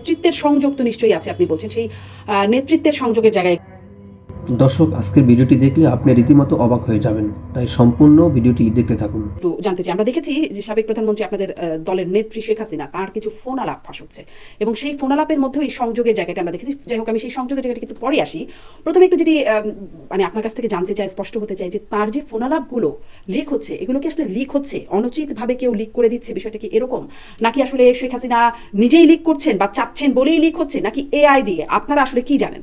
নেতৃত্বের সংযোগ তো নিশ্চয়ই আছে আপনি বলছেন। সেই নেতৃত্বের সংযোগের জায়গায় দর্শক, আজকের ভিডিওটি দেখলে আপনি রীতিমতো অবাক হয়ে যাবেন। তাই সম্পূর্ণ ভিডিওটি দেখতে থাকুন। একটু জানতে চাই, আমরা দেখেছি যে সাবেক প্রধানমন্ত্রী আপনাদের দলের নেত্রী শেখ হাসিনা, তার কিছু ফোন আলাপ ফাঁস হচ্ছে এবং সেই ফোন আলাপের মধ্যেও এই সংযোগের জায়গাটা আমরা দেখেছি। যাই হোক, আমি সেই সংযোগের জায়গাটা কিন্তু পরে আসি। প্রথমে একটু যদি মানে আপনার কাছ থেকে জানতে চাই, স্পষ্ট হতে চাই যে তার যে ফোন আলাপগুলো লিক হচ্ছে, এগুলো কি আসলে লিক হচ্ছে? অনুচিতভাবে কেউ লিক করে দিচ্ছে? বিষয়টা কি এরকম? নাকি আসলে শেখ হাসিনা নিজেই লিক করছেন বা চাচ্ছেন বলেই লিক হচ্ছে? নাকি এআই দিয়ে? আপনারা আসলে কি জানেন?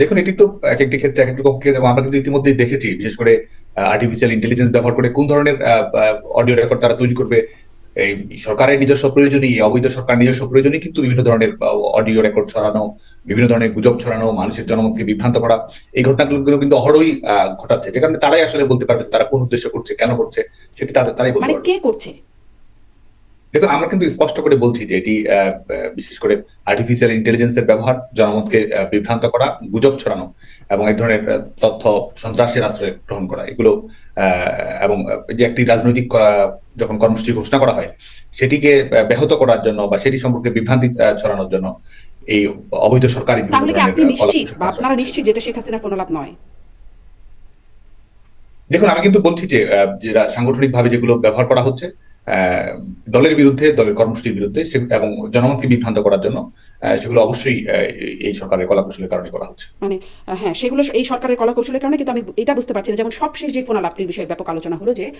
দেখুন এটি তো এক একটি ক্ষেত্রে এক একটি আমরা কিন্তু ইতিমধ্যেই দেখেছি বিশেষ করে আর্টিফিশিয়াল ইন্টেলিজেন্স ব্যবহার করে কোন ধরনের অডিও রেকর্ড তারা তৈরি করবে। এই সরকারের নিজস্ব প্রয়োজনই অবৈধ সরকার নিজস্ব প্রয়োজনই কিন্তু বিভিন্ন ধরনের অডিও রেকর্ড ছড়ানো বিভিন্ন ধরনের গুজব ছড়ানো মানুষের জনমতকে বিভ্রান্ত করা এই ঘটনাগুলো কিন্তু অহরই আহ, ঘটাচ্ছে। যে কারণে তারাই আসলে বলতে পারবে তারা কোন উদ্দেশ্য করছে কেন করছে সেটি তাদের তারাই বলতে মানে পারবে। কে করছে? দেখুন আমরা কিন্তু স্পষ্ট করে বলছি যে এটি বিশেষ করে আর্টিফিশিয়াল ইন্টেলিজেন্সের ব্যবহার জনমতকে বিভ্রান্ত করা গুজব ছড়ানো এবং এই ধরনের তথ্য সন্ত্রাসের আশ্রয় গ্রহণ করা। এগুলো এবং যে একটি রাজনৈতিক যখন কর্মসূচি ঘোষণা করা হয় সেটিকে ব্যাহত করার জন্য বা সেটি সম্পর্কে বিভ্রান্তি ছড়ানোর জন্য এই অবৈধ সরকারি তাহলে কি আপনি নিশ্চিত বা আপনারা নিশ্চিত যেটা শেখ হাসিনার আলাপ নয়? দেখুন আমি কিন্তু বলছি যে সাংগঠনিক ভাবে যেগুলো ব্যবহার করা হচ্ছে দলের বিরুদ্ধে, দলের কর্মসূচির বিরুদ্ধে এবং জনমতকে বিভ্রান্ত করার জন্য সেগুলো অবশ্যই এই- সরকারের কলাকৌশলের কারণে করা হচ্ছে। মানে হ্যাঁ সেগুলো এই সরকারের কলা কৌশলের কারণে কিন্তু আমি এটা বুঝতে পারছি না। যেমন সবশেষ যে ফোন আলাপটির বিষয়ে ব্যাপক আলোচনা হলো যে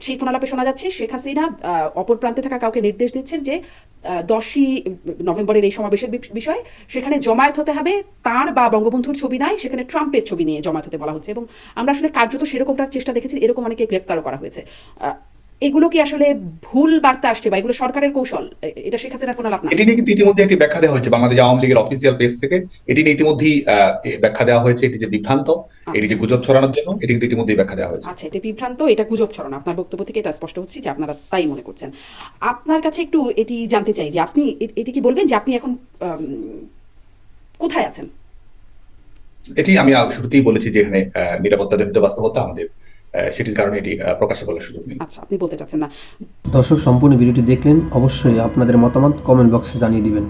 সেই ফোন আলাপে শোনা যাচ্ছে শেখ হাসিনা অপর প্রান্তে থাকা কাউকে নির্দেশ দিচ্ছেন যে দশই নভেম্বরের এই সমাবেশের বিষয় সেখানে জমায়েত হতে হবে। তার বা বঙ্গবন্ধুর ছবি নাই, সেখানে ট্রাম্পের ছবি নিয়ে জমায়েত হতে বলা হচ্ছে। এবং আমরা আসলে কার্যত সেরকমটার চেষ্টা দেখেছি, এরকম অনেকে গ্রেপ্তারও করা হয়েছে। এগুলো কি আসলে ভুল বার্তা আসছে বা এগুলো সরকারের কৌশল? এটা শেখ হাসিনার ফোন আলাপ না? এটি নিয়ে কিন্তু ইতিমধ্যে একটি ব্যাখ্যা দেওয়া হয়েছে বাংলাদেশ আওয়ামী লীগের অফিসিয়াল পেজ থেকে। এটি নিয়ে ইতিমধ্যেই ব্যাখ্যা দেওয়া হয়েছে। এটি যে বিভ্রান্ত এটি যে গুজব ছড়ানোর জন্য এটি কিন্তু ইতিমধ্যেই ব্যাখ্যা দেওয়া হয়েছে। আচ্ছা এটা বিভ্রান্ত এটা গুজব ছড়ানো। আপনার বক্তব্য থেকে এটা স্পষ্ট হচ্ছে যে আপনারা তাই মনে করছেন। আপনার কাছে একটু এটি জানতে চাই যে আপনি এটি কি বলবেন যে আপনি এখন কোথায় আছেন? এটি আমি শুরুতেই বলেছি যে এখানে আহ, নিরাপত্তাজনিত বাস্তবতা আমাদের সেটির কারণে এটি প্রকাশ করার বলার সুযোগ নেই। আচ্ছা আপনি বলতে চাচ্ছেন না। দর্শক সম্পূর্ণ ভিডিওটি দেখলেন অবশ্যই আপনাদের মতামত কমেন্ট বক্সে জানিয়ে দিবেন।